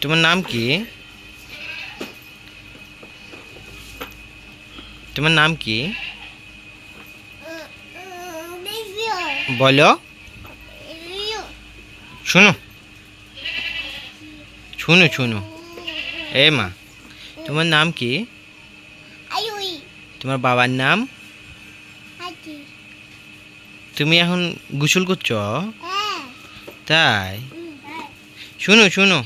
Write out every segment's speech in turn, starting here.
তোমার নাম কি? তোমার নাম কি? বলো। শুনো। শুনো শুনো। এ মা তোমার নাম কি? তোমার বাবার নাম? তুমি এখন গোসল করছ? তাই? শুনো শুনো।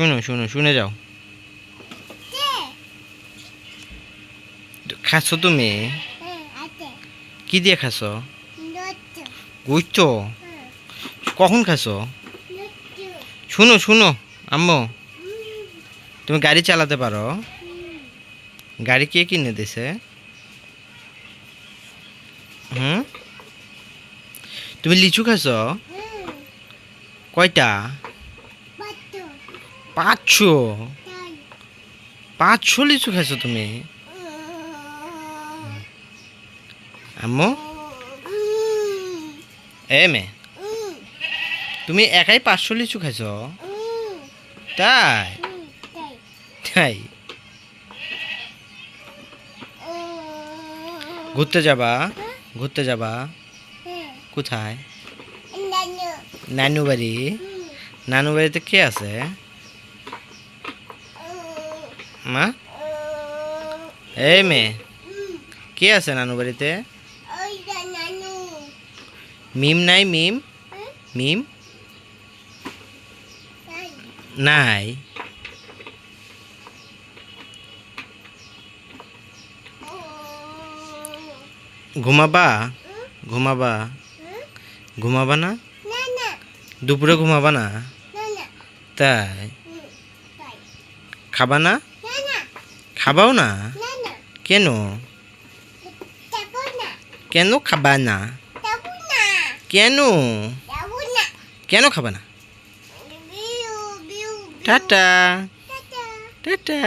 শুনো শুনো, শুনে যাও। খাচ্ছ তুমি? কি দিয়ে খাচ্ছ গুইছো কখন খাচ্ছ শুনো শুনো, আম্মু। তুমি গাড়ি চালাতে পারো। গাড়ি কে কিনে দিছে? হুম? তুমি লিচু খাচ্ছ কয়টা? পাঁচশো? পাঁচশো লিচু খাইছো তুমি? আম্মু? এ মে তুমি একাই পাঁচশো লিচু খাইছ? তাই? তাই? ঘুরতে যাবা? ঘুরতে যাবা? কোথায়? নানু। বাড়ি নানু বাড়িতে কে আছে? মা? এই মেয়ে, কে আছে নানু বাড়িতে? মিম নাই, মিম? মিম? নাই। ঘুমাবা? ঘুমাবা? ঘুমাবা না? দুপুরে ঘুমাবা না? তাই। খাবা না? খাবাও না? কেন? কেন খাবা না? কেন? কেন খাবা না? টাটা। টাটা।